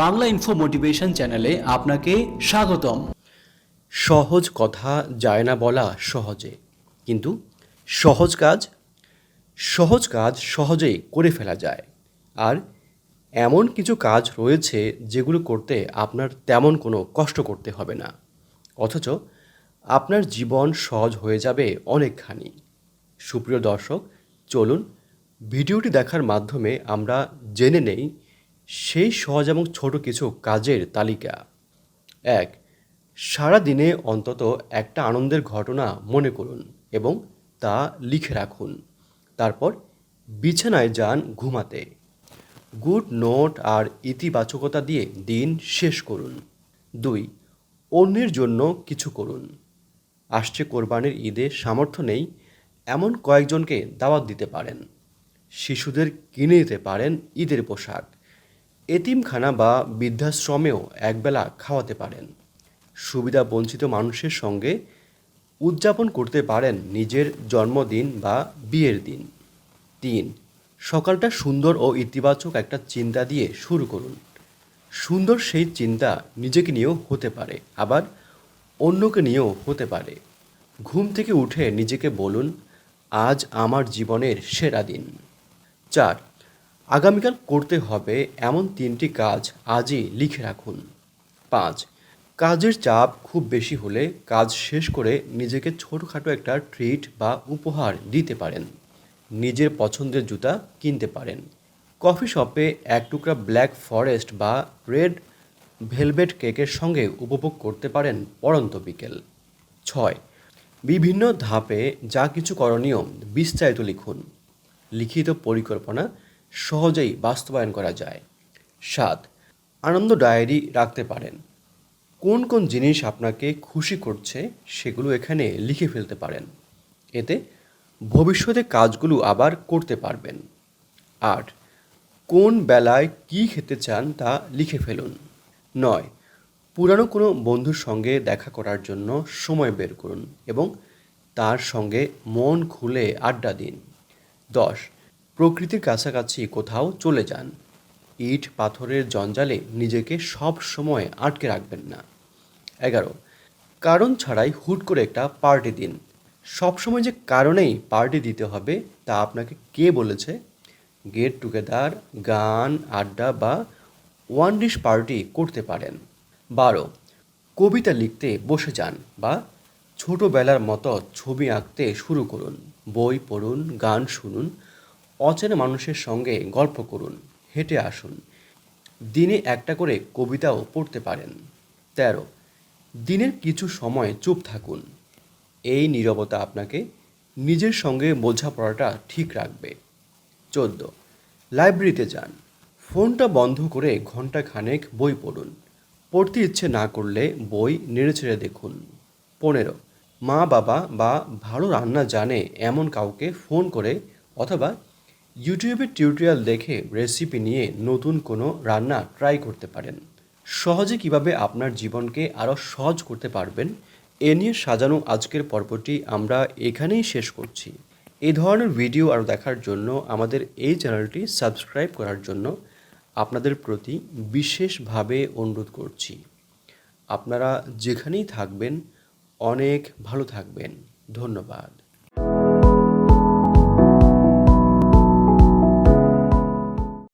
Bangla info motivation চ্যানেলে আপনাকে স্বাগতম। সহজ কথা যায় না বলা সহজে, কিন্তু সহজ কাজ সহজ কাজ সহজেই করে ফেলা যায়। আর এমন কিছু কাজ রয়েছে যেগুলো করতে আপনার তেমন কোনো কষ্ট করতে হবে না। অথচ আপনার জীবন সহজ হয়ে যাবে অনেকখানি। সুপ্রিয় দর্শক, চলুন ভিডিওটি দেখার মাধ্যমে আমরা জেনে নেই সেই সহজ এবং ছোট কিছু কাজের তালিকা। এক সারা দিনে অন্তত একটা আনন্দের ঘটনা মনে করুন এবং তা লিখে রাখুন। তারপর বিছানায় যান ঘুমাতে। গুড নোট আর ইতিবাচকতা দিয়ে দিন শেষ করুন। দুই, অন্যের জন্য কিছু করুন। আসছে কোরবানির ঈদে সামর্থ্য নেই, এমন কয়েকজনকে দাওয়াত দিতে পারেন। শিশুদের কিনে দিতে পারেন ঈদের পোশাক। এতিমখানা বা বৃদ্ধাশ্রমেও একবেলা খাওয়াতে পারেন। সুবিধা বঞ্চিত মানুষের সঙ্গে উদযাপন করতে পারেন নিজের জন্মদিন বা বিয়ের দিন। তিন, সকালটা সুন্দর ও ইতিবাচক একটা চিন্তা দিয়ে শুরু করুন। সুন্দর সেই চিন্তা নিজেকে নিয়েও হতে পারে, আবার অন্যকে নিয়েও হতে পারে। ঘুম থেকে উঠে নিজেকে বলুন, আজ আমার জীবনের সেরা দিন। চার আগামীকাল করতে হবে এমন তিনটি কাজ আজই লিখে রাখুন। পাঁচ, কাজের চাপ খুব বেশি হলে কাজ শেষ করে নিজেকে ছোটোখাটো একটা ট্রিট বা উপহার দিতে পারেন। নিজের পছন্দের জুতা কিনতে পারেন। কফি শপে এক টুকরা ব্ল্যাক ফরেস্ট বা রেড ভেলভেট কেকের সঙ্গে উপভোগ করতে পারেন পরন্ত বিকেল। ছয়, বিভিন্ন ধাপে যা কিছু করণীয় বিস্তারিত লিখুন। লিখিত পরিকল্পনা সহজেই বাস্তবায়ন করা যায়। সাত, আনন্দ ডায়েরি রাখতে পারেন। কোন কোন জিনিস আপনাকে খুশি করছে সেগুলো এখানে লিখে ফেলতে পারেন। এতে ভবিষ্যতে কাজগুলো আবার করতে পারবেন। আট, কোন বেলায় কী খেতে চান তা লিখে ফেলুন। নয়, পুরানো কোনো বন্ধুর সঙ্গে দেখা করার জন্য সময় বের করুন এবং তার সঙ্গে মন খুলে আড্ডা দিন। দশ প্রকৃতির কাছাকাছি কোথাও চলে যান। ইট পাথরের জঞ্জালে নিজেকে সব সময় আটকে রাখবেন না। এগারো, কারণ ছাড়াই হুট করে একটা পার্টি দিন। সবসময় যে কারণেই পার্টি দিতে হবে তা আপনাকে কে বলেছে? গেট টুগেদার, গান, আড্ডা বা ওয়ান ডিশ পার্টি করতে পারেন। বারো, কবিতা লিখতে বসে যান বা ছোটোবেলার মতো ছবি আঁকতে শুরু করুন। বই পড়ুন, গান শুনুন অচেনা মানুষের সঙ্গে গল্প করুন, হেঁটে আসুন। দিনে একটা করে কবিতাও পড়তে পারেন। তেরো, দিনের কিছু সময় চুপ থাকুন। এই নীরবতা আপনাকে নিজের সঙ্গে বোঝাপড়াটা ঠিক রাখবে। চোদ্দ, লাইব্রেরিতে যান। ফোনটা বন্ধ করে ঘণ্টা খানেক বই পড়ুন। পড়তে ইচ্ছে না করলে বই নেড়ে ছেড়ে দেখুন। পনেরো মা বাবা বা ভালো রান্না জানে এমন কাউকে ফোন করে অথবা ইউটিউবে টিউটোরিয়াল দেখে রেসিপি নিয়ে নতুন কোনো রান্না ট্রাই করতে পারেন। সহজে কীভাবে আপনার জীবনকে আরও সহজ করতে পারবেন, এ নিয়ে সাজানো আজকের পর্বটি আমরা এখানেই শেষ করছি। এই ধরনের ভিডিও আরও দেখার জন্য আমাদের এই চ্যানেলটি সাবস্ক্রাইব করার জন্য আপনাদের প্রতি বিশেষভাবে অনুরোধ করছি। আপনারা যেখানেই থাকবেন, অনেক ভালো থাকবেন। ধন্যবাদ।